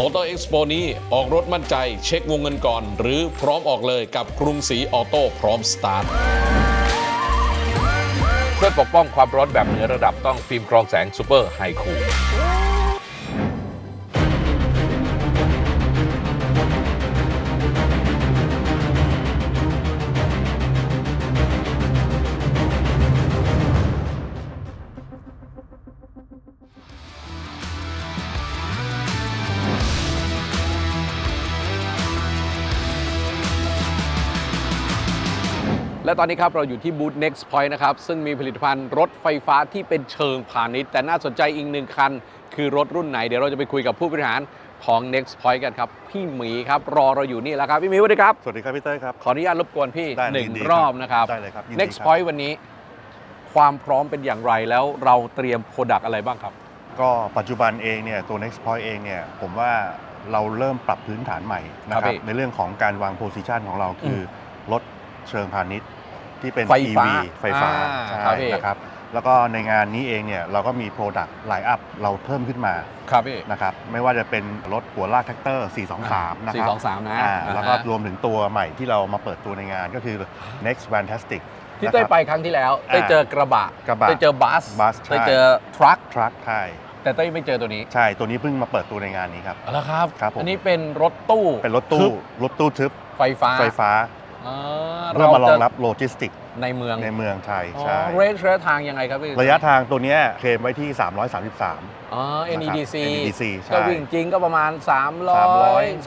มอเตอร์เอ็กซ์โปนี้ออกรถมั่นใจเช็ควงเงินก่อน หรือพร้อมออกเลยกับกรุงศรีออโต้พร้อมสตาร์ทเพื่อปกป้องความร้อนแบบเหนือระดับต้องฟิล์มกรองแสงซูเปอร์ไฮคู ตอนนี้ครับเราอยู่ที่บูธ Next Point นะครับ ซึ่งมีผลิตภัณฑ์รถไฟฟ้าที่เป็นเชิงพาณิชย์ แต่น่าสนใจอีกหนึ่งคัน คือรถรุ่นไหน เดี๋ยวเราจะไปคุยกับผู้บริหารของ Next Point กันครับ พี่หมีครับ รอเราอยู่นี่แล้วครับ พี่หมีสวัสดีครับ สวัสดีครับพี่เต้ยครับ ขออนุญาตรบกวนพี่ได้หนึ่งยินดีรอบนะครับ ได้เลยครับยินดี Next ครับ Point วันนี้ ความพร้อมเป็นอย่างไรแล้วเราเตรียมโปรดักอะไรบ้างครับ ก็ปัจจุบันเองเนี่ยตัว Next Point เองเนี่ยผมว่าเราเริ่มปรับพื้นฐานใหม่นะคครัรับบพี่ในเรื่องของการวางโพซิชันของเราคืออรถเชิงพาณิชย์ ที่เป็น ไฟฟ้า EV ไฟฟ้าอ่าใช่ครับพี่ นะครับแล้วก็ในงานนี้เองเนี่ยเราก็มี Product ไลน์อัพเราเพิ่มขึ้นมาครับพี่นะครับไม่ว่าจะเป็นรถหัวลากแท็กเตอร์ 423 นะครับ423นะอ่าอ่าฮะแล้วก็รวมถึงตัวใหม่ที่เรามาเปิดตัวในงานก็คือ Next Fantastic ที่เต้ยไปครั้งที่แล้วเต้ยเจอกระบะกระบะเต้ยเจอบัสบัสใช่ เต้ยเจอทรัคทรัคใช่แต่เต้ยไม่เจอตัวนี้ใช่ตัวนี้เพิ่งมาเปิดตัวในงานนี้ครับเอาละครับ ครับผม อันนี้เป็นรถตู้เป็นรถตู้ทึบรถตู้ทึบไฟฟ้า ไฟฟ้า อ่าเพื่อมารองจะรับโลจิสติกในเมืองในเมืองไทยอ๋อใช่เรทระยะทางยังไงครับพี่ระยะทางตัวเนี้ยเคลมไว้ที่ 333อ๋อ NEDC NEDC ใช่ก็วิ่งจริงก็ประมาณ 300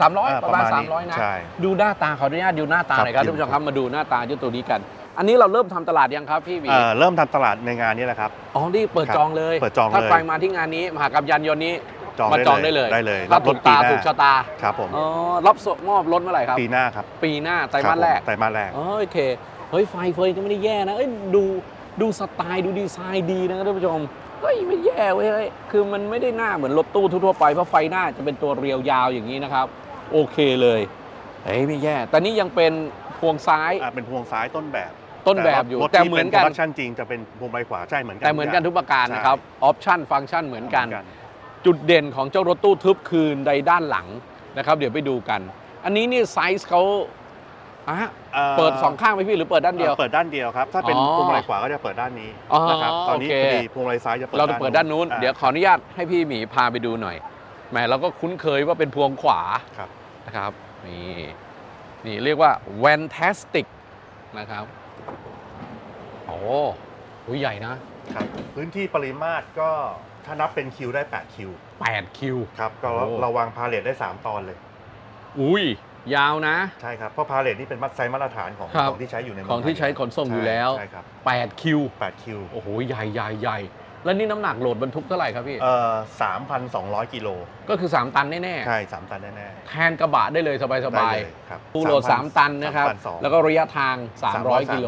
300 300ประมาณประมาณนี้300 นะใช่ดูหน้าตาขออนุญาตดูหน้าตาหน่อยครับครับท่านผู้ชมครับมาดูหน้าตาเจ้าตัวนี้กัน อันนี้เราเริ่มทำตลาดยังครับพี่บีเอ่อเริ่มทำตลาดในงานนี้แหละครับอ๋อนี่เปิดครับจองเลยเปิดจองถ้าเลยใครมาที่งานนี้มหากรรมยานยนต์นี้ จองมาได้จองได้เลยได้เลยถ้ารับถูกตาปีหน้ถูกชะตาครับผมอ๋อรับส่งมอบรถเมื่อไหร่ครับ ปีหน้าครับ ปีหน้าไตรมาสแรกคบผไตรมาสแรกอ๋อโอเคเฮ้ยไฟเฟยก็ไม่ได้แย่นะเอ้ยดูดูสไตล์ดูดีไซน์ดีนะครับท่านผู้ชมเฮ้ยไม่แย่เว้ยเฮ้ยคือมันไม่ได้หน้าเหมือนรถตู้ทั่วๆไปเพราะไฟหน้าจะเป็นตัวเรียวยาวอย่างนี้นะครับ โอเคเลยเฮ้ยไม่แย่แต่นี่ยังเป็นพวงซ้ายอะเป็นพวงซ้ายต้นแบบต้นแบบอยู่รถแต่ที่เหมือนกันป็ production จริงจะเป็นพวงมาลัยขวาใช่เหมือนกันแต่เหมือนกันทุกประการใช่นะครับออปชั่นฟังก์ชันเหมือนกันเหมื จุดเด่นของเจ้ารถตู้ทึบคือในด้านหลังนะครับ เดี๋ยวไปดูกัน อันนี้นี่ไซส์เขาอะอ่อ เปิดสองข้างไหมพี่หรือเปิดด้านเดียว เปิดด้านเดียวครับ ถ้าเป็นอ๋อพวงมาลัยขวาก็จะเปิดด้านนี้อ๋อนะครับตอนนี้โอเคพอดีพวงมาลัยซ้ายจะเปิดเราจะเปิดด้านนู้น อะ เดี๋ยวขออนุญาตให้พี่หมีพาไปดูหน่อยแหมเราก็คุ้นเคยว่าเป็นพวงขวาครับ นะครับนี่นี่เรียกว่า Fantastic นะครับโอ้โหใหญ่นะ ครับพื้นที่ปริมาตรก็ ถ้านับเป็นคิวได้ 8 คิว8คิว ครับก็โอ้ เราวางพาเลทได้ 3 ตอนเลย อุ้ย ยาวนะ ใช่ครับเพราะพาเลทนี่เป็นมัดไซส์มาตรฐานของครับ ของที่ใช้อยู่ในเมืของที่ใช้ขนส่งอยู่แล้วใช่ครับ8คิว 8 คิว โอ้โห ใหญ่ใหญ่ใหญ่ แล้วนี่น้ำหนักโหลดบรรทุกเท่าไหร่ครับพี่ เอ่อ3,200 กิโลก็คือ 3 ตันแน่ใช่ 3 ตันแน่ๆแทนกระบะได้เลยสๆบายได้เลยครับๆตู้โหลด 3 ตันนะครับ 3,200แล้วก็ระยะทาง 300 กิโล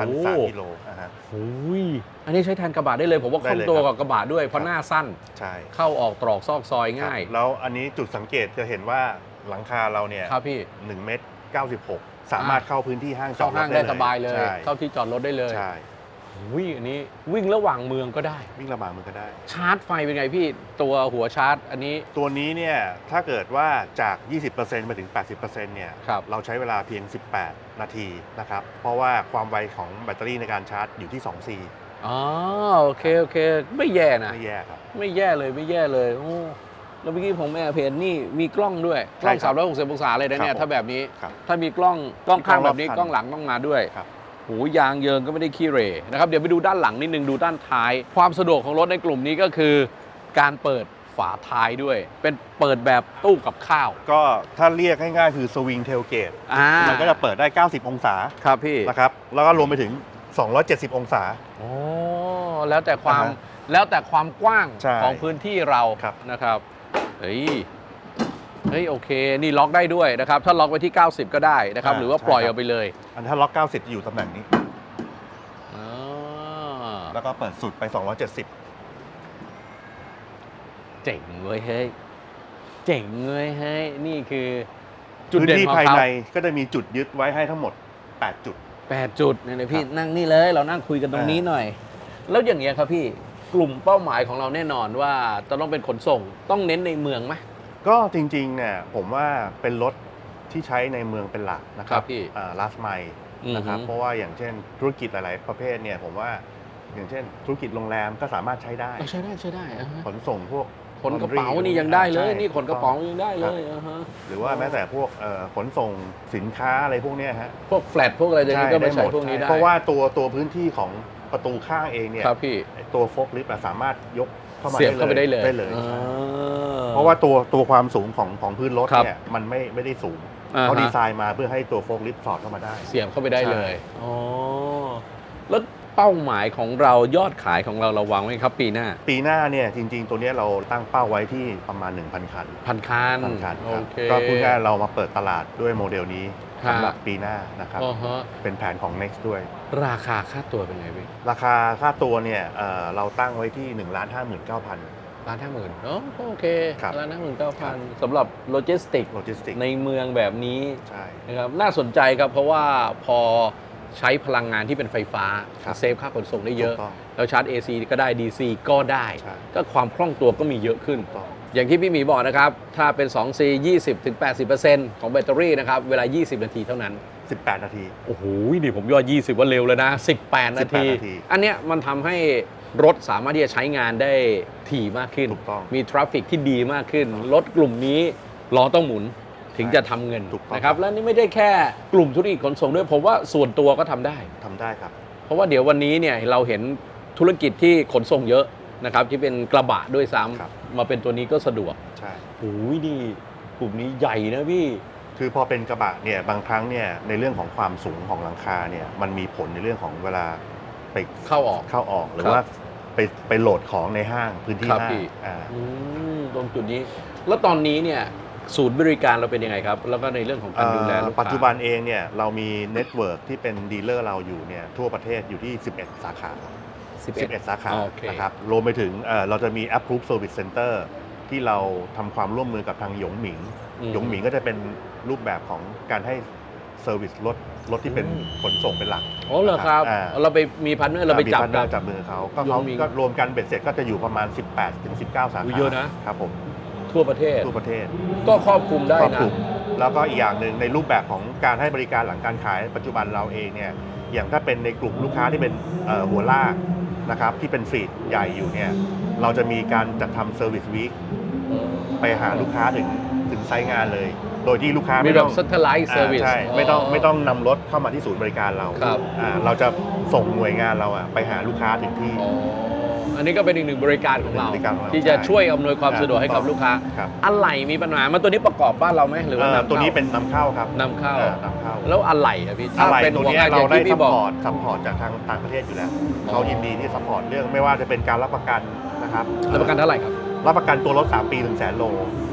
333กิโลอ่าฮะ โอ้ยอันนี้ใช้แทนกระบะได้เลย ผมว่าคล่องได้เลยตัวครักับบกระบะด้วย เพราะครับ หน้าสั้นใช่เข้าออกตรอกซอกซอยง่าย ครับแล้วอันนี้จุดสังเกตจะเห็นว่าหลังคาเราเนี่ยครับพี่ 1เมตร96 สามารถเข้าพื้นที่ห้างจอเข้าดรห้างถได้ได้สบายเลย ใช่เข้าที่จอดรถได้เลย ใช่ วิ่งอันนี้วิ่งระหว่างเมืองก็ได้ วิ่งระบางมันก็ได้ ชาร์จไฟเป็นไงพี่ตัวหัวชาร์จ อันนี้ ตัวนี้เนี่ยถ้าเกิดว่าจาก 20%มาถึง 80%เนี่ยครับ เราใช้เวลาเพียง 18 นาทีนะครับ เพราะว่าความไวของแบตเตอรี่ในการชาร์จอยู่ที่ 2C อ๋อโอเคโอเค ไม่แย่นะไม่แย่ครับ ไม่แย่เลยไม่แย่เลยโอ้แล้วเมื่อกี้ผมแอบเห็นนี่มีกล้องด้วยกล้องใช่ครับ360องศาเลยนะเนี่ยครับผมถ้าแบบนี้ ครับถ้ามีกล้องกล้องข้างแบบนี้มีกกล้ล้อองงหลังต้องมาด้วย ครับ หูยางเยิงก็ไม่ได้ขี้เหร่นะครับเดี๋ยวไปดูด้านหลังนิดนึงดูด้านท้าย ความสะดวกของรถในกลุ่มนี้ก็คือ การเปิดฝาท้ายด้วย เป็นเปิดแบบตู้กับข้าว ก็ถ้าเรียกง่ายๆคือสวิงเทลเกตอ่ามันก็จะเปิดได้ 90 องศาครับพี่นะครับแล้วก็รวมไปถึง 270 องศาโอ้แล้วแต่ความอ่าฮะแล้วแต่ความกว้างใช่ของพื้นที่เราครับนะครับเฮ้ย เฮ้ยโอเค นี่ล็อกได้ด้วยนะครับ ถ้าล็อกไว้ที่ 90 ก็ได้นะครับหรือว่าปล่อยออกไปเลยอันถ้าล็อก 90 จะอยู่ตำแหน่งนี้อ่าแล้วก็เปิดสุดไป 270 เจ๋งเว้ยเฮ้ยเจ๋งเว้ยเฮ้ยนี่คือ จุดพื้นเด่นที่ของภายเขาในก็จะมีจุดยึดไว้ให้ทั้งหมด 8 จุด แปดจุดเนี่ยนะพี่ครับนั่งนี่เลย เรานั่งคุยกันตรงนี้อ่าหน่อย แล้วอย่างเงี้ยครับพี่กลุ่มเป้าหมายของเราแน่นอนว่าจะต้องเป็นขนส่ง ต้องเน้นในเมืองไหม ก็จริงๆเนี่ยผมว่าเป็นรถที่ใช้ในเมืองเป็นหลักนะคครัรับบพี่ลาสไมนะครับอือฮึ เพราะว่าอย่างเช่นธุรกิจหลาย ๆ ประเภทเนี่ยผมว่าอย่างเช่น ธุรกิจโรงแรมก็สามารถใช้ได้ เอาใช้ได้ใช้ได้อ่าฮะขนส่งพวก ขนกระเป๋านี่ยังได้เลย ใช่นี่ขนกระเป๋ายังได้เลยอ่าฮะหรือว่าแม้แต่พวกเอ่อขนส่งสินค้าอะไรพวกเนี้ยฮะพวกแฟลตพวกอะไรอย่างนี้ก็ไปใช้พวกนี้ได้เพราะว่าตัวตัวพื้นที่ของประตูข้างเองเนี่ยครับพี่ ไอ้ตัวโฟล์ลิฟต์สามารถยก เข้ามาเสียบเข้าไปได้เลยได้เลยอ่ใช่า เพราะว่าตัวตัวความสูงของของพื้นรถครับเนี่ยมันไม่ไม่ได้สูงอ่าฮะ เขาดีไซน์มาเพื่อให้ตัวโฟล์ลิฟต์สอดเข้ามาได้ เสียบเข้าไปได้เลยใช่อ๋อแล้วเป้าหมายของเรายอดขายของเราเราวางไว้ครับปีหน้าปีหน้าเนี่ยจริง ๆ ตัวเนี้ยเราตั้งเป้าไว้ที่ประมาณ 1,000 คันพันคันพันคันโอครับเคก็พูดง่ายๆเรามาเปิดตลาดด้วยโมเดลนี้ครับ สำหรับปีหน้านะครับอ๋อฮะเป็นแผนของ Next ด้วย ราคาค่าตัวเป็นไงพี่ราคาค่าตัวเนี่ยเอ่อเราตั้งไว้ที่1นึ่งล้านห้าหมื่นเก้าพันล้านห้าหมื่นเนาะโอเคครับล้านห้าหมื่นเก้าพันสำหรับโลจิสติกโลจิสติกในเมืองแบบนี้ใช่นะครับน่าสนใจครับเพราะว่าพอใช้พลังงานที่เป็นไฟฟ้าครับเซฟค่าขนส่งได้เยอะถูกต้องแล้วชาร์จ AC ก็ได้ DC ก็ได้ใช่ก็ความคล่องตัวก็มีเยอะขึ้นถูกต้ องอย่างที่พี่หมีบอกนะครับ ถ้าเป็น 2C 20-80%ของแบตเตอรี่นะครับ เวลา 20 นาทีเท่านั้น 18 นาที โอ้โห นี่ผมยอด20 ว่าเร็วเลยนะ 18 นาที18นาทีอันเนี้ยมันทำให้รถสามารถที่จะใช้งานได้ถี่มากขึ้น ถูกต้องมีทราฟฟิกที่ดีมากขึ้น รถกลุ่มนี้ล้อต้องหมุนถึงจะทำเงินถูกต้อง นะครับ และนี่ไม่ได้แค่กลุ่มธุรกิจขนส่งด้วย ผมว่าส่วนตัวก็ทำได้ ทำได้ครับ เพราะว่าเดี๋ยววันนี้เนี่ยเราเห็นธุรกิจที่ขนส่งเยอะนะครับที่เป็นกระบะด้วยซ้ครับำ มาเป็นตัวนี้ก็สะดวกใช่ โอ้ยนี่กลุ่มนี้ใหญ่นะพี่ คือพอเป็นกระบะเนี่ยบางครั้งเนี่ยในเรื่องของความสูงของหลังคาเนี่ยมันมีผลในเรื่องของเวลาไปเข้าออกเข้าออกหรือครับว่าไปไปโหลดของในห้างพื้นที่ครับห้าพี่งอ่า อืมตรงจุดนี้ แล้วตอนนี้เนี่ยศูนย์บริการเราเป็นยังไงครับ แล้วก็ในเรื่องของการดูแลเอ่อลูกค้า ปัจจุบันเองเนี่ยเรามีเน็ตเวิร์กที่เป็นดีลเลอร์เราอยู่เนี่ยทั่วประเทศอยู่ที่ 11 สาขา 11 11 สาขาโอเค นะครับรวมไปถึงเอ่อเราจะมี Approve Service Center ที่เราทำความร่วมมือกับทางหยงหมิง อืม หยงหมิงก็จะเป็นรูปแบบของการให้เซอร์วิสรถรถที่เป็นอืม ขนส่งเป็นหลัก อ๋อเหรอครับอ่า เราไปมีพันเนอร์เราไปจับมีพาร์ทเนอร์จับมือเขาก็เขาหยงหมิงก็รวมกันเบ็ดเสร็จก็จะอยู่ประมาณ 18ถึง19 สาอุ๊ขายเยอะนะ ครับผมทั่วประเทศ ทั่วประเทศ ก็ครอบคลุมได้ครอบนะคลุมแล้วก็อีกอย่างหนึ่งในรูปแบบของการให้บริการหลังการขายปัจจุบันเราเองเนี่ยอย่างถ้าเป็นในกลุ่มลูกค้าที่เป็นเอ่อหัวลาก นะครับที่เป็นฟรีดใหญ่อยู่เนี่ยเราจะมีการจัดทำเซอร์วิสวีคไปหาลูกค้าถึงถึงไซต์งานเลย โดยที่ลูกค้ามีไม่แบต้บ องซัตเทอร์ไลท์เซอร์วิสใช่ไม่ต้องไม่ต้องนำรถเข้ามาที่ศูนย์บริการเราครับ อ่าเราจะส่งหน่วยงานเราอะไปหาลูกค้าถึงที่ อ๋อ อันนี้ก็เป็นอีกหนึ่งบริการของเรา เป็นบริการของเราที่จะใช่ช่วยอำนวยความอ่าสะดวกให้กับถูกต้องลูกค้า ครับ อะไหล่มีปัญหามันตัวนี้ประกอบบ้านเราไหมหรือว่าเอ่อนำตัวนี้ข้าเป็นนำเข้าครับนำเข้า อ่นำเข้าแล้วอะไหล่อะพี่ถ้าอะไรเป็นตัวหัวเนี้ยงานอเราย่างได้ที่ซัพี่พบอกพอร์ตซัพพอร์ตจากทางต่างประเทศอยู่แล้วอ๋อ เขายินดีที่ซัพพอร์ตเรื่องไม่ว่าจะเป็นการรับประกันนะครับรับประกันเท่าไหร่ครับ รับประกันตัวรถ 3 ปี 1 0 0 0 0แสนโล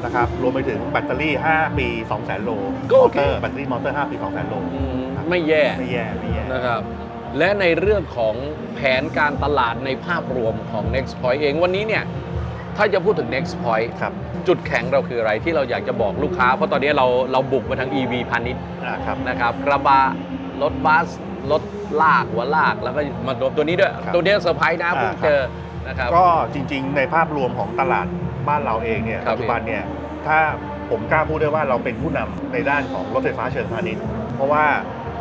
นะครับรวมไปถึงแบตเตอรี่ 5 ปี 2 0 0 0 0 0โลก็มโออเคเตอร์แบตเตอรี่มอเตอร์ 5 ปี 2 0 0 0 0 0โล อืมครับไม่แย่ไม่แย่ไม่แย่นะครับ และในเรื่องของแผนการตลาดในภาพรวมของ Next Point เองวันนี้เนี่ยถ้าจะพูดถึง Next Point ครับจุดแข็งเราคืออะไรที่เราอยากจะบอกลูกค้า เพราะตอนนี้เราเราบุกมาทาง EV พาณิชย์อ่าครับนะครับกระบะรถบัสรถลากหัวลากแล้วก็มารวมตัวนี้ด้วยครับตัวนี้เซอร์ไพรส์นะอ่าเพิ่งเจอนะครับก็จริงๆ ในภาพรวมของตลาดบ้านเราเองเนี่ยครับปัจจุบันเนี่ยถ้าผมกล้าพูดได้ว่าเราเป็นผู้นำในด้านของรถไฟฟ้าเชิงพาณิชย์ เพราะว่า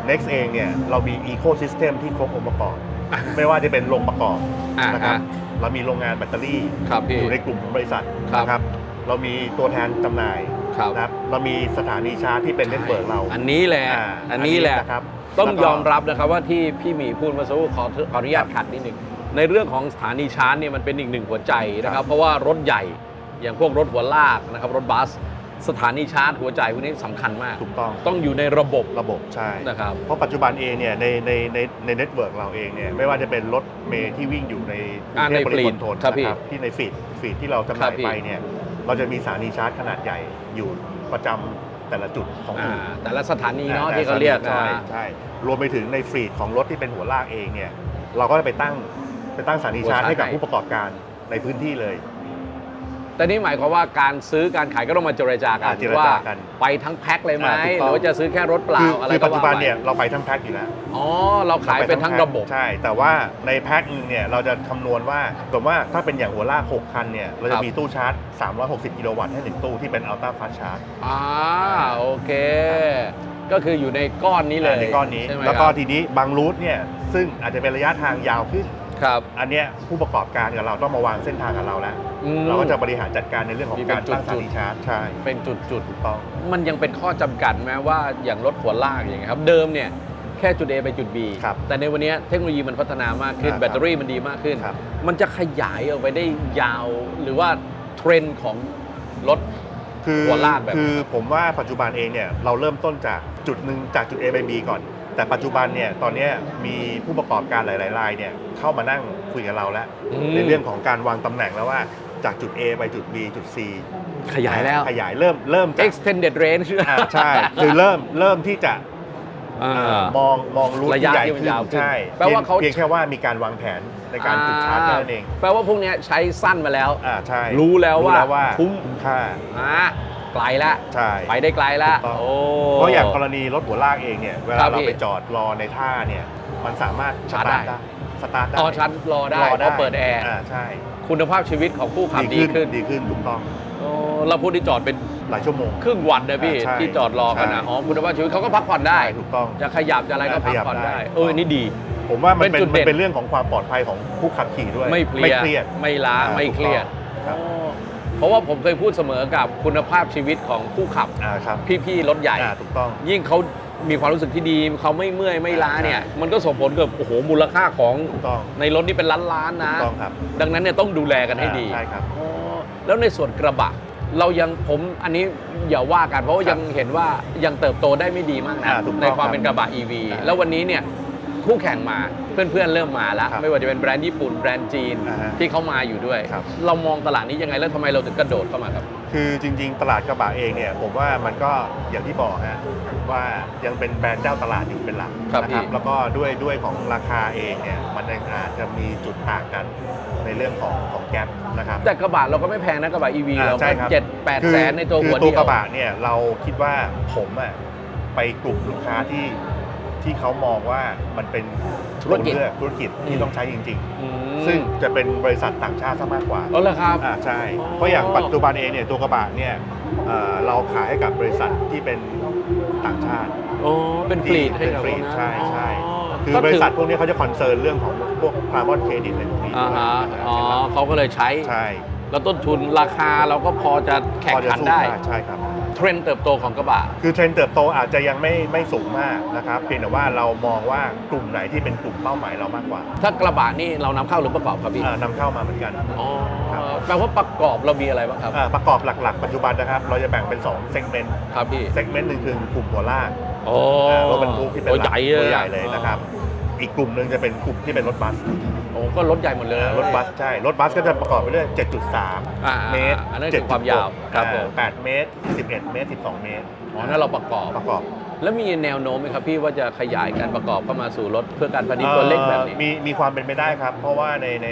Next เองเนี่ยเรามี Ecosystem ที่ครบองค์ประกอบอะไม่ว่าจะเป็นโรงประกอบอ่านะครับอ่าเรามีโรงงานแบตเตอรี่ครับพี่ อยู่ในกลุ่มของบริษัทครับ นะครับ เรามีตัวแทนจำหน่ายครับนะครับ เรามีสถานีชาร์จที่เป็นเน็ตเวิร์กเราอันนี้แหละาอันนี้แหละนะครับต้องแล้วก็ยอมรับนะครับว่าที่พี่หมีพูดเมาสักครู่ขอขออนุญาตขัดนิดหนึ่งในเรื่องของสถานีชาร์จเนี่ยมันเป็นอีกหนึ่งหัวใจนะคครัรับบเพราะว่ารถใหญ่อย่างพวกรถหัวลากนะครับรถบัส สถานีชาร์จหัวใจพวกนี้สำคัญมาก ถูกต้องต้องอยู่ในระบบระบบใช่ นะครับ เพราะปัจจุบันเองเนี่ยในในในในเน็ตเวิร์กเราเองเนี่ยไม่ว่าจะเป็นรถเมย์ที่วิ่งอยู่ในกรุอ่างเทพในปริมณฑลครับพี่นะครับที่ในฟีดฟีดที่เราจำหครัน่าบยพี่ ไปเนี่ยเราจะมีสถานีชาร์จขนาดใหญ่อยู่ประจำแต่ละจุดของอ่าอู่แต่ละสถานีเนาะอ่ที่เขาเรียกใช่อ่า ใช่รวมไปถึงในฟีดของรถที่เป็นหัวลากเองเนี่ยเราก็จะไปตั้งไปตั้งสถานีชาร์จหัวชาร์จให้กับให้ผู้ประกอบการในพื้นที่เลย แต่นี่หมายความว่าการซื้อการขายก็ต้องมาเจรจากันอ่าเจรจาว่ากัน ไปทั้งแพ็คเลยไหมอ่าถูกหต้องรือว่าจะซื้อแค่รถเปล่าคืออะไรคือก็ปัจจุว่าบันไปเนี่ยเราไปทั้งแพ็คอยู่แล้วอ๋อเราขายเป็นทั้งระบบ ใช่ แต่ว่าในแพ็คนึงเนี่ยเราจะคำนวณว่าสมมติว่าถ้าเป็นอย่างหัวลาก6คันเนี่ยเราครัจะบมีตู้ชาร์จ 360 กิโลวัตต์ให้หนึ่งตู้ที่เป็นอัลต้าฟาสชาร์จอ่าโอเค ก็คืออยู่ในก้อนนี้เลยในก้อนนี้ ใช่ไหมแล้วก็ครับ ทีนี้บางรูทเนี่ยซึ่งอาจจะเป็นระยะทางยาวขึ้น ครับ อันเนี้ยผู้ประกอบการกับเราต้องมาวางเส้นทางกับเราแล้ว อืม เราก็จะบริหารจัดการในเรื่องของมีเป็นการตั้งสถาจุดๆนีชาร์จใช่เป็นจุดจุดถูกต้อง ๆ มันยังเป็นข้อจำกัดไหมว่าอย่างรถหัวลากอย่างเงี้ยครับ เดิมเนี่ยแค่จุด A ไปจุด B ครับแต่ในวันนี้เทคโนโลยีมันพัฒนามากขึ้นอ่าครับแบตเตอรี่มันดีมากขึ้น ครับ มันจะขยายออกไปได้ยาว หรือว่าเทรนด์ของรถ คือหัวลากแบบ คือผมว่าปัจจุบันเองเนี่ยเราเริ่มต้นจากจุดหนึ่งจากจุด A ไป B ก่อน แต่ปัจจุบันเนี่ยตอนเนี้ยมีผู้ประกอบการหลายๆรายเนี่ยเข้ามานั่งคุยกับเราแล้วอืม ในเรื่องของการวางตำแหน่งแล้วว่าจากจุด A ไปจุด B จุด C ขยายแล้ว ขยายเริ่มเริ่มจาก extended range อ่าใช่คือเริ่มเริ่มที่จะอ่าเอ่อมองมองรูทระยะที่ใหญ่ที่มันขึ้นยาวขึ้นใช่แปลว่าเขา เพียงแค่ว่ามีการวางแผนในการจุดชาร์จแค่นั้นเองแปลว่าพวกเนี้ยใช้สั้นมาแล้ว อ่าใช่รู้แล้วว่าว่าคุ้ม ค่า อ่า ไกลแล้วใช่ ไปได้ไกลแล้วถูกต้อง โอ้ เพราะอย่างกรณีรถหัวลากเองเนี่ยเวครัลาบเราพี่ไปจอดรอในท่าเนี่ยมันสามารถชาร์จได้ สตาร์ทได้อ๋อชันรอได้เพราะเปิดแอร์อ่าใช่คุณภาพชีวิตของผู้ขับดีขึ้นดีขึ้นถูกต้องโอ้เราพูดที่จอดเป็นหลายชั่วโมง ครึ่งวันนะพี่ อ่าใช่ที่จอดรอกันนะใช่ อ๋อคุณภาพชีวิตเขาก็พักผ่อนได้ ใช่ถูกต้อง จะขยับจะอะไรก็พักผ่อนขยับได้ได้ เออ นี่ดี ผมว่ามันเป็เป็นนจุดเด่มันนเป็นเรื่องของความปลอดภัยของผู้ขับขี่ด้วยไม่เพลียเครียดไม่ล้า อ่าไม่เครียดถูกต้องครับอ๋อ เพราะว่าผมเคยพูดเสมอกับคุณภาพชีวิตของผู้ขับ อ่าครับพี่ๆรถใหญ่ อ่าถูกต้อง ยิ่งเขามีความรู้สึกที่ดีเขาไม่เมื่อยไม่ล้าเนี่ยใช่มันก็ส่งผลกับโอ้โหมูลค่าของถูกต้องในรถนี่เป็นล้านล้านๆถูนะกต้องครับ ดังนั้นเนี่ยต้องดูแลกันให้ดี อ่าใช่ครับ อ๋อแล้วในส่วนกระบะ เรายังผมอันนี้อย่าว่ากันเพราะว่าครับยังเห็นว่ายังเติบโตได้ไม่ดีมากนะอ่าถูกต้องในความครับเป็นกระบะ EV อ่าแล้ววันนี้เนี่ย คู่แข่งมาเพื่อนๆเริ่มมาแล้วครับไม่ว่าจะเป็นแบรนด์ญี่ปุ่นแบรนด์จีนอ่าฮะที่เขามาอยู่ด้วยครับเรามองตลาดนี้ยังไงแล้วทำไมเราถึงกระโดดเข้ามาครับ คือจริง ๆ ตลาดกระบะเองเนี่ยผมว่ามันก็อย่างที่บอกฮะว่ายังเป็นแบรนด์เจ้าตลาดอยู่เป็นหลักครับนะพี่แล้วก็ด้วยด้วยของราคาเองเนี่ยมันยังอาจจะมีจุดต่างกันในเรื่องของของแก๊ปนะครับแต่กระบะเราก็ไม่แพงนะกระบะ EV อ่าเราใช่ก็ครับเจ็ดแปดคือแสนในตัวคือหัวตัวเดียวกระบะเนี่ยเราคิดว่าผมอะไปกลุ่มลูกค้าที่ ที่เขามองว่ามันเป็นธุรกิจ ตัวเลือกธุรกิจอืที่มต้องใช้จริง อืม ๆ ซึ่งจะเป็นบริษัทต่างชาติซะมากกว่า เอาละครับ อ่าใช่อ๋อเพราะอย่างปัจจุบันเองเนี่ยตัวกระบะเนี่ยเอ่อเราขายให้กับบริษัทที่เป็นต่างชาติโอ้ เป็นฟลีดให้เป็นกับฟรีพวกนั้นใช่ใช่อ๋อคือก็บริถืษัทพวกนี้เขาจะคอนเซิร์นเรื่องของพวกคาร์บอนเครดิตอะไรพวกนี้อ่าฮะด้วยอ๋อเขาก็เลยใช้ ใช่แล้วต้นทุนราคาเราก็พอจะแข่งพอจะขันสู้ได้ใช่ครับ เทรนด์เติบโตของกระบะ คือเทรนด์เติบโตอาจจะยังไม่ไม่สูงมากนะครับเพียงแต่ว่าเรามองว่ากลุ่มไหนที่เป็นกลุ่มเป้าหมายเรามากกว่าถ้ากระบะนี่เรานำเข้าหรือประกอบครับพี่ อ่านำเข้ามาเหมือนกัน อ๋อ ครับ แปลว่าประกอบเรามีอะไรบ้างครับ อ่าประกอบหลักๆ ปัจจุบันนะครับ เราจะแบ่งเป็น2เซกเมนต์ครับพี่เซกเมนต์หนึ่งคือกลุ่มหัวลากโอ้อ่ารถบรรทุกที่เป็นตัวหใหลัญ่ตัวใหญ่เลยนะครับ อีกกลุ่มหนึ่งจะเป็นกลุ่มที่เป็นรถบัสโอ้ก็รถใหญ่หมดเลยอ่ารถบัสใช่ รถบัสก็จะประกอบไปด้วย7.3อ่าเมตรอันนั้นคือความยาวครับผม 8เมตร 11 เมตร 12 เมตรอ๋อนั่นเราประกอบ ประกอบแล้วมีแนวโน้มไหมครับพี่ว่าจะขยายการประกอบเข้ามาสู่รถเพื่อการผลิตตัวเล็กแบบนี้อ่อมีมีความเป็นไปได้ครับ เพราะว่าในใน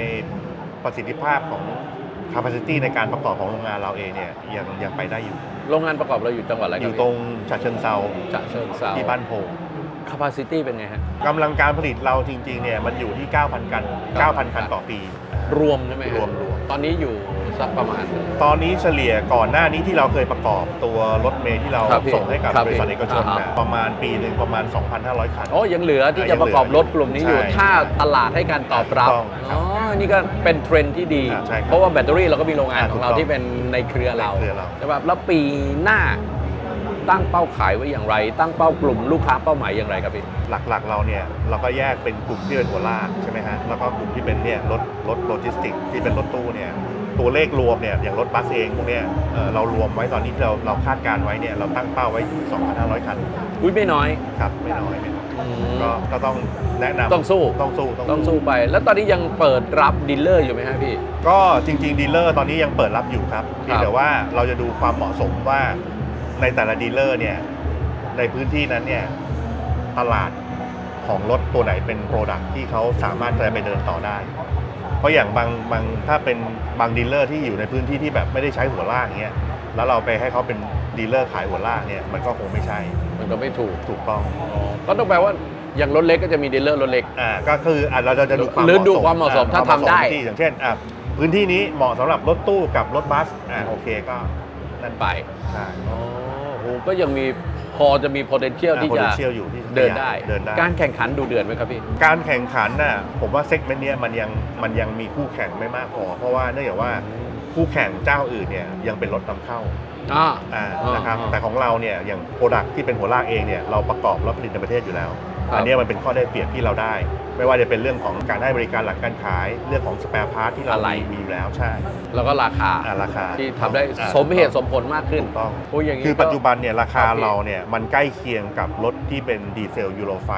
ประสิทธิภาพของ capacity ในการประกอบของโรงงานเราเองเนี่ยยังยังไปได้อยู่ โรงงานประกอบเราอยู่จังหวัดอะไรคอรับยู่ตรงฉะเชิงเซาฉะเชิงเซาที่บ้านโพ capacity เป็นไงฮะ กำลังการผลิตเราจริงๆเนี่ยมันอยู่ที่ 9,000 กัน 9,000 คันต่อปี รวมใช่ไหมฮะรวมรวม ตอนนี้อยู่สักประมาณ ตอนนี้เฉลี่ยก่อนหน้านี้ที่เราเคยประกอบตัวรถเมล์ที่เราครับพี่ส่งให้กับครับบริษัทเอกชนอ่าเนี่ยฮะประมาณปีหนึ่งประมาณ 2,500 คัน โอ้ยังเหลือที่อ่าจะประกอบรถกลุ่มนี้อยู่ ใช่ถ้าตลาดให้การตอบรับ ถูกต้องครับอ๋อ นี่ก็เป็นเทรนด์ที่ดี อ่าใช่ครับเพราะว่าแบตเตอรี่เราก็มีโรงงานอ่าของเราถูกต้องที่เป็นในเครือเราในเครือเรา ใช่ป่ะแล้วปีหน้า ตั้งเป้าขายไว้อย่างไร ตั้งเป้ากลุ่มลูกค้าเป้าหมายอย่างไรครับพี่ หลักๆเราเนี่ยเราก็แยกเป็นกลุ่มที่เป็นหัวลากใช่ไหมฮะแล้วก็กลุ่มที่เป็นเนี่ยรถรถโลจิสติกที่เป็นรถตู้เนี่ยตัวเลขรวมเนี่ยอย่างรถบัสเองพวกเนี้ยเอ่อเรารวมไว้ตอนนี้เราเราคาดการไว้เนี่ยเราตั้งเป้าไว้ 2,500 คันอุ้ยไม่น้อยครับไม่น้อยไม่น้อยก็ก็ต้องแนะนำต้องสู้ต้องสู้ต้องสู้ไป แล้วตอนนี้ยังเปิดรับดีลเลอร์อยู่ไหมฮะพี่ ก็จริงๆดีลเลอร์ตอนนี้ยังเปิดรับอยู่ครับเพียงแต่ว่าเราจะดูความเหมาะสมว่า ในแต่ละดีลเลอร์เนี่ยในพื้นที่นั้นเนี่ยตลาดของรถตัวไหนเป็นโปรดักที่เขาสามารถจะไปเดินต่อได้ราะอย่างบางบางถ้าเป็นบางดีลเลอร์ที่อยู่ในพื้นที่ที่แบบไม่ได้ใช้หัวลากอย่างเงี้ยแล้วเราไปให้เขาเป็นดีลเลอร์ขายหัวลากเนี่ยมันก็คงไม่ใช่ มันก็ไม่ถูกถูกต้องก็ต้องแปลว่าอย่างรถเล็กก็จะมีดีลเลอร์รถเล็กอ่าก็คืออะเราจะจะดูความหรือดูเหความเหมาะสมอ่ถ้าทำได้ที่อย่างเช่นอะพื้นที่นี้เหมาะสำหรับรถตู้กับรถบัสอ่าโอเคก็นั่นไปใช่อ๋อโห ก็ยังมีพอจะมี potential ที่จะ potential อยู่ที่เดินได้ เดินได้ การแข่งขันดูเดือดไหมครับพี่ การแข่งขันน่ะผมว่าเซกเมนต์เนี้ยมันยังมันยังมีคู่แข่งไม่มากพอ เพราะว่าเนื่องจากว่าคู่แข่งเจ้าอื่นเนี่ยยังเป็นรถนำเข้า อ่าอ่าอ่านนะครับอ่าแต่ของเราเนี่ยอย่างโปรดักที่เป็นหัวลากเองเนี่ยเราประกอบและผลิตในประเทศอยู่แล้วครับอันเนี้ยมันเป็นข้อได้เปรียบที่เราได้ ไม่ว่าจะเป็นเรื่องของการให้บริการหลังการขาย เรื่องของสเปร์พาร์ทที่เราอะไรมีมีอยู่แล้วใช่แล้วก็ราคาอ่าราคาที่ทำได้อ่าสมเหตุสมผลมากขึ้นถูกต้อง โอ้ยอย่างนี้ คือปัจจุบันเนี่ยราคาครับพี่ เราเนี่ยมันใกล้เคียงกับรถที่เป็นดีเซลยูโรไฟ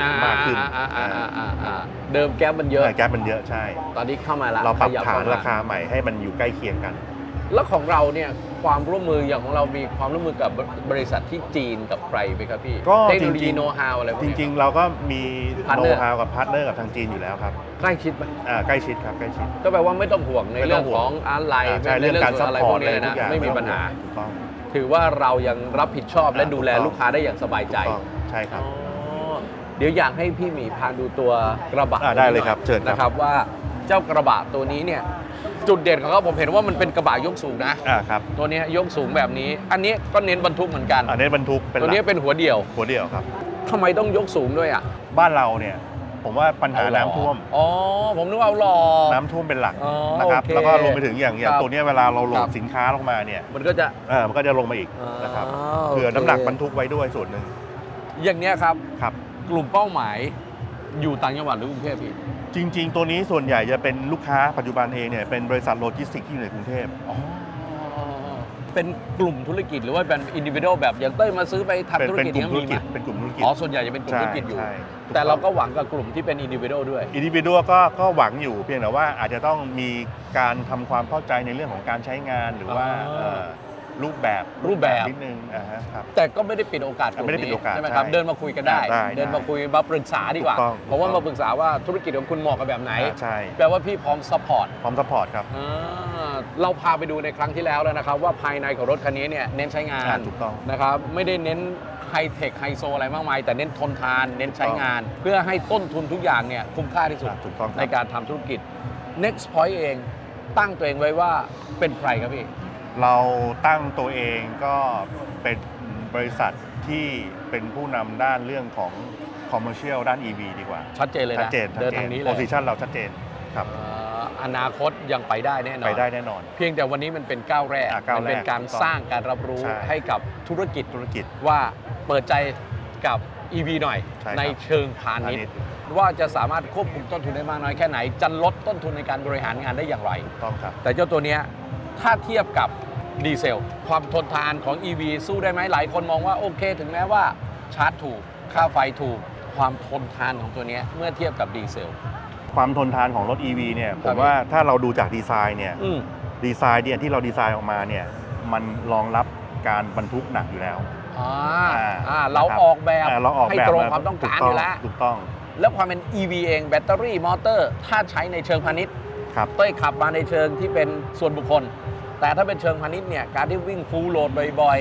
อ่มากขึ้นอ่าอ่าอ่าอ่าอ่าเดิมแก๊ปมันเยอะแก๊ปมันเยอะใช่ ตอนนี้เข้ามาละเราปรับขยับฐานเข้มราคาใหม่ให้มันอยู่ใกล้เคียงกัน แล้วของเราเนี่ย ความร่วมมืออย่างของเรามีความร่วมมือกับบริษัทที่จีนกับใครไหมครับพี่ก็เทคโนโลจริยีงๆ โน้ตฮาวอะไรพวกจเนี้ยริง ๆ เราก็มี Partner โน้ตฮาวกับพาร์ทเนอร์กับทางจีนอยู่แล้วครับใกล้ชิดไหมอ่าใกล้ชิดครับใกล้ชิด ก็แปลว่าไม่ต้องห่วงในไม่ต้เรื่อองงห่วง ของอะไรอ่าใช่เรื่องการซัพอะไรพพอวร์กตนี้อะไรเลยทุนะกอย่างไม่มีปัญหา ถูกต้อง ถือว่าเรายังรับผิดชอบและอ่าดูแลถูกต้อง ลูกค้าได้อย่างสบายใจ ถูกต้องใช่ครับ อ๋อเดี๋ยวอยากให้พี่หมีพาดูตัวกระบะอ่าได้เลยครับเชิญครับ นะครับว่าเจ้ากระบะตัวนี้เนี่ย จุดเด่นของเขาผมเห็นว่ามันเป็นกระบะยกสูงนะ อ่าครับตัวเนี้ยยกสูงแบบนี้ อันนี้ก็เน้นบรรทุกเหมือนกัน อันนี้บรรทุกเป็นหตัวลักนี้เป็นหัวเดี่ยวหัวเดียวครับ ทำไมต้องยกสูงด้วยอะบ้านเราเนี่ย ผมว่าปัญหาเอหล่อน้ำท่วม อ๋อผมนึกว่าเอาหล่อ น้ำท่วมเป็นหลักอ๋อนะครับ โอเคแล้วก็รวมไปถึงอย่างอย่างครับตัวเนี้ยเวลาเราโหลครัดบ สินค้าลงมาเนี่ยมันก็จะ เออมันก็จะลงมาอีกนะครับอ๋อเผื่อโอเคน้ำหนักบรรทุกไว้ด้วยส่วนหนึ่งอย่างเนี้ยครับ ครับ กลุ่มเป้าหมายอยู่ต่างจังหวัดหรือกรุงเทพพี่ จริง ๆ ตัวนี้ส่วนใหญ่จะเป็นลูกค้าปัจจุบันเองเนี่ยเป็นบริษัทโลจิสติกส์ที่อยู่ในกรุงเทพ อ๋อเป็นกลุ่มธุรกิจหรือว่าเป็นอินดิวิ a l แบบอย่างเต้ยมาซื้อไปเป็นทำธุรเป็นกิจกลุ่ยัมงธุรมีไหมกิจเป็นกลุ่มธุรกิจ อ๋อ ส่วนใหญ่จะเป็นกลุ่มธุรกิจอยู่ ใช่แต่เราก็หวังกับกลุ่มที่เป็นอินดิวิ a l ด้วย อินดิวิ a l ก็ก็หวังอยู่เพียงแต่ว่าอาจจะต้องมีการทำความเข้าใจในเรื่องของการใช้งานหรือว่าอ่า เอ่อ รูปแบบรูปแบบ นิดนึงอ่าฮะครับ แต่ก็ไม่ได้ปิดโอกาสกลุ่มไม่ได้ปินี้ดโอกาสใช่ไหมครับ ใช่เดินมาคุยกันได้ ได้เดินได้มาคุยมาปรึกษาดีกว่า ถูกต้องเพราะว่าถูกต้องมาปรึกษาว่าธุรกิจของคุณเหมาะกับแบบไหน อ่าใช่แปลว่าพี่พร้อมซัพพอร์ตพร้อมสปอร์ตครับเราพาไปดูในครั้งที่แล้วแล้วนะครับ ว่าภายในของรถคันนี้เนี่ยเน้นใช้งาอ่านถูกต้อง นะครับไม่ได้เน้นไฮเทคไฮโซอะไรมากมาย แต่เน้นทนทาน เน้นใช้งาน เพื่อให้ต้นทุนทุกอย่างเนี่ยคุ้มค่าที่สุดอ่าถูกต้องครับ ในการทำธุรกิจ next point เองตั้งตัวเองไว้ว่าเป็นใครครับพี่ เราตั้งตัวเองก็เป็นบริษัทที่เป็นผู้นำด้านเรื่องของคอมเมอร์เชียลด้าน EV ดีกว่า ชัดเจนเลยชัดนะ เจนเดินทางนี้เลโพยซิชันเราชัดเจนครับ เอ่ออนาคตยังไปได้แน่นอน ไปได้แน่นอน เพียงแต่วันนี้มันเป็นก้าวแรก อะก้าวมัเป็นแรกการถูกต้องสร้างการรับรู้ใช่ ให้กับธุรกิจธุรกิจ ว่าเปิดใจกับ EV หน่อยใช่ครับในเชิงพาณิชพาณิชย์ ย์ ว่าจะสามารถควบคุมต้นทุนได้มากน้อยแค่ไหน จะลดต้นทุนในการบริหารงานได้อย่างไร ต้องครับ แต่เจ้าตัวเนี้ย ถ้าเทียบกับดีเซล ความทนทานของ EV สู้ได้ไหมหลายคนมองว่าโอเค ถึงแม้ว่าชาร์จถูก ค่าไฟถูก ความทนทานของตัวเนี้ยเมื่อเทียบกับดีเซล ความทนทานของรถ EV เนี่ยผครัมบว่าถ้าเราดูจากดีไซน์เนี่ยอืมดีไซน์เนี่ยที่เราดีไซน์ออกมาเนี่ยมันรองรับการบรรทุกหนักอยู่แล้วอ่าอ่าอ่าเรานะครับออกแบบอ่าเราออกให้แบบตรงมความต้องการถูอยู่แล้วถูกต้อง แล้วความเป็น EV เองแบตเตอรี่มอเตอร์ ถ้าใช้ในเชิงพาณิชย์ ครับ เต้ยขับมาในเชิงที่เป็นส่วนบุคคล แต่ถ้าเป็นเชิงพาณิชย์เนี่ยการที่วิ่งฟูลโหลดบ่อย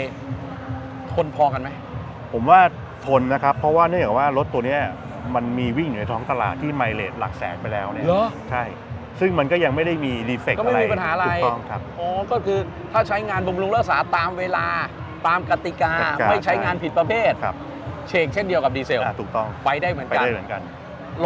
ๆทนพอกันไหมผมว่าทนนะครับ เพราะว่าเนื่องจากว่ารถตัวเนี้ยมันมีวิ่งอยู่ในท้องตลาดที่ไมล์เลทหลักแสนไปแล้วเนี่ยเหรอ ใช่ ซึ่งมันก็ยังไม่ได้มีดีเฟกต์ก็อะไรไม่มีปัญหาอะไร ถูกต้องครับ อ๋อ ก็คือถ้าใช้งานบำรุงรักษาตามเวลาตามกติกากติกา ไม่ใช้งานผิดประเภท ครับเชกเช่นเดียวกับดีเซล อ่าถูกต้องไปได้เหมือนไปกัน ได้เหมือนกัน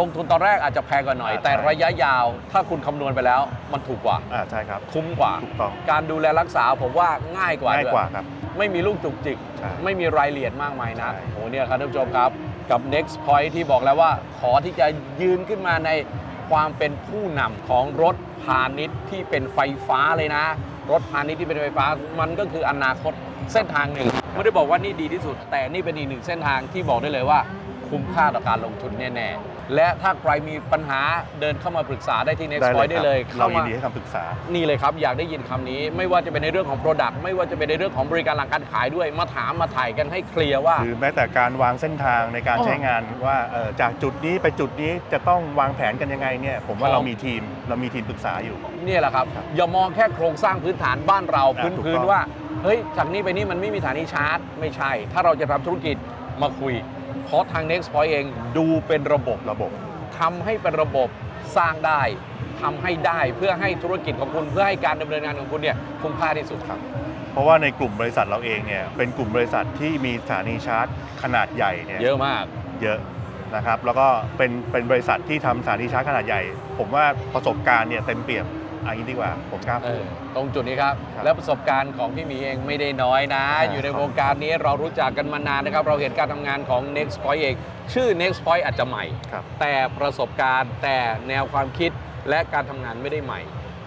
ลงทุนตอนแรกอาจจะแพงกว่าหน่อย อ่าแต่ใช่ ระยะยาวถ้าคุณคำนวณไปแล้ว มันถูกกว่า อ่าใช่ครับ คุ้มกว่า ถูกต้อง การดูแลรักษาผมว่าง่ายกว่าง่ายด้วยกว่าครับ ไม่มีลูกจุกจิก ใช่ไม่มีรายละเอียดมากมายนะใช่โอ้เนี่ยครับท่านผู้ชมครับ กับ next point ที่บอกแล้วว่า ขอที่จะยืนขึ้นมาในความเป็นผู้นำของรถพาณิชย์ที่เป็นไฟฟ้าเลยนะ รถพาณิชย์ที่เป็นไฟฟ้ามันก็คืออนาคตเส้นทางหนึ่ง ไม่ได้บอกว่านี่ดีที่สุด แต่นี่เป็นอีกหนึ่งเส้นทางที่บอกได้เลยว่า คุ้มค่าต่อการลงทุนแน่ และถ้าใครมีปัญหาเดินเข้ามาปรึกษาได้ที่ Next ได้ Point เลยได้เลยครับเราเข้ายินมาดีให้คำปรึกษา นี่เลยครับ อยากได้ยินคำนี้ ไม่ว่าจะเป็นในเรื่องของ Product ไม่ว่าจะเป็นในเรื่องของบริการหลังการขายด้วย มาถามมาถ่ายกันให้เคลียร์ว่า หรือแม้แต่การวางเส้นทางในการอ๋อใช้งานว่าเอ่อจากจุดนี้ไปจุดนี้จะต้องวางแผนกันยังไงเนี่ยผมว่าครับเรามีทีมเรามีทีมปรึกษาอยู่ เนี่ยแหละครับครับอย่ามองแค่โครงสร้างพื้นฐานบ้านเราอ่าพื้นถูกพื้นต้อง ว่า เฮ้ย จากนี้ไปนี่มันไม่มีสถานีชาร์จ ไม่ใช่ ถ้าเราจะทำธุรกิจมาคุย เพราะทาง Next Point เองดูเป็นระบบระบบทำให้เป็นระบบสร้างได้ทำให้ได้เพื่อให้ธุรกิจของคุณเพื่อให้การดำเนินงานของคุณเนี่ยคุ้มค่าที่สุดครับ เพราะว่าในกลุ่มบริษัทเราเองเนี่ยเป็นกลุ่มบริษัทที่มีสถานีชาร์จขนาดใหญ่เนี่ยเยอะมากเยอะนะครับแล้วก็เป็นเป็นบริษัทที่ทำสถานีชาร์จขนาดใหญ่ ผมว่าประสบการณ์เนี่ยเต็มเปี่ยม อันนี้ดีกว่าผมกล้าเอพูอดตรงจุดนี้ครับ ครับและประสบการณ์ของพี่หมีเองไม่ได้น้อยนะอ่าอยู่ในครับวงการนี้เรารู้จักกันมานานนะครับ เราเห็นการทำงานของ Next Point เอง ชื่อ Next Point อาจจะใหม่ ครับ แต่ประสบการณ์แต่แนวความคิดและการทำงานไม่ได้ใหม่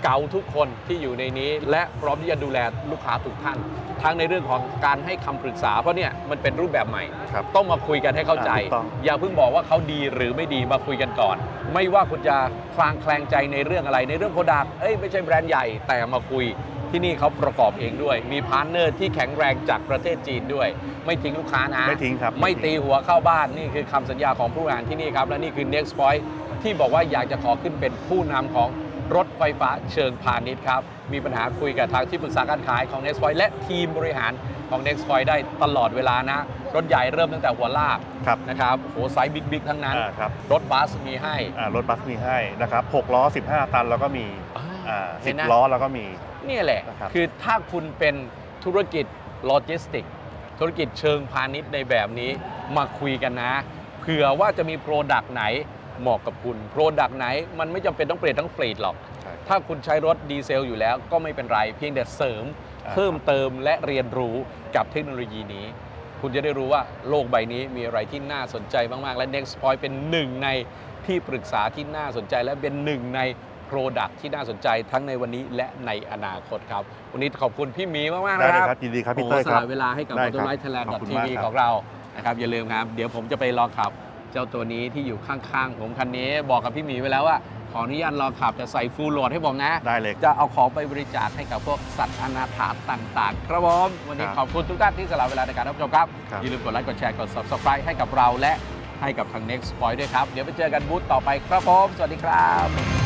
เก่าทุกคนที่อยู่ในนี้ และพร้อมที่จะดูแลลูกค้าทุกท่าน ทั้งในเรื่องของการให้คำปรึกษา เพราะเนี่ยมันเป็นรูปแบบใหม่ ครับต้องมาคุยกันให้เข้าใจ อ่าถูกต้อง อย่าเพิ่งบอกว่าเขาดีหรือไม่ดีมาคุยกันก่อน ไม่ว่าคุณจะคลางแคลงใจในเรื่องอะไรในเรื่องโปรดักต์เอ้ยไม่ใช่แบรนด์ใหญ่แต่มาคุยที่นี่เขาประกอบเองด้วย มีพาร์ทเนอร์ที่แข็งแรงจากประเทศจีนด้วย ไม่ทิ้งลูกค้านะ ไม่ทิ้งครับ ไม่ตีหัวเข้าบ้านนี่คือคำสัญญาของผู้บริหารที่นี่ครับ และนี่คือ Next Point ที่บอกว่าอยากจะขอขึ้นเป็นผู้นำของรถไฟฟ้าเชิงพาณิชย์ครับ มีปัญหาคุยกับทางที่ปรึกษาการขายของ Next Point และทีมบริหารของ Next Point ได้ตลอดเวลานะ รถใหญ่เริ่มตั้งแต่หัวลากครับนะครับโหไซส์บิ๊กๆทั้งนั้น อ่าครับ รถบัสมีให้ อ่ารถบัสมีให้นะครับ6ล้อ 15 ตันแล้วก็มีอ่าเห็นนะ 10 ล้อแล้วก็มีนี่แหละ นะครับคือถ้าคุณเป็นธุรกิจโลจิสติก ธุรกิจเชิงพาณิชย์ในแบบนี้มาคุยกันนะ เผื่อว่าจะมีโปรดักต์ไหนเหมาะกับคุณ โปรดักต์ไหนมันไม่จำเป็นต้องเปลี่ยนทั้งฟลีดหรอกใช่ ถ้าคุณใช้รถดีเซลอยู่แล้วก็ไม่เป็นไร เพียงแต่เสริมอ่าเพิ่มเติมและเรียนรู้กับเทคโนโลยีนี้ คุณจะได้รู้ว่าโลกใบนี้มีอะไรที่น่าสนใจมาก ๆ และ Next Point เป็นหนึ่งในที่ปรึกษาที่น่าสนใจ และเป็นหนึ่งใน Product ที่น่าสนใจทั้งในวันนี้และในอนาคตครับ วันนี้ขอบคุณพี่หมีมากๆได้นะเลยคครัรับบยินดีครับพี่โอ้เต้ยสครับละเวลาให้กับได้มอครับเตอร์ไลท์ไทยแลนด์ขอบคุณทีมากวีครับของเรานะครับอย่าลืมครับ เดี๋ยวผมจะไปลองขับ เจ้าตัวนี้ที่อยู่ข้างๆ ผมคันนี้บอกกับพี่หมีไว้แล้วว่าข ออนุญาตลองขับแต่ใส่ฟูลโหลดให้ผมนะ ได้เลย จะเอาของไปบริจาคให้กับพวกสัตว์อนาถาต่างๆ ครับผมวันนี้ครับขอบคุณทุกท่านที่สละเวลาในการรับชมครับ ครับ อย่าลืมกดไลค์กดแชร์กด subscribe ให้กับเราและให้กับทาง Next Point ด้วยครับ เดี๋ยวไปเจอกันบูธต่อไปครับผม สวัสดีครับ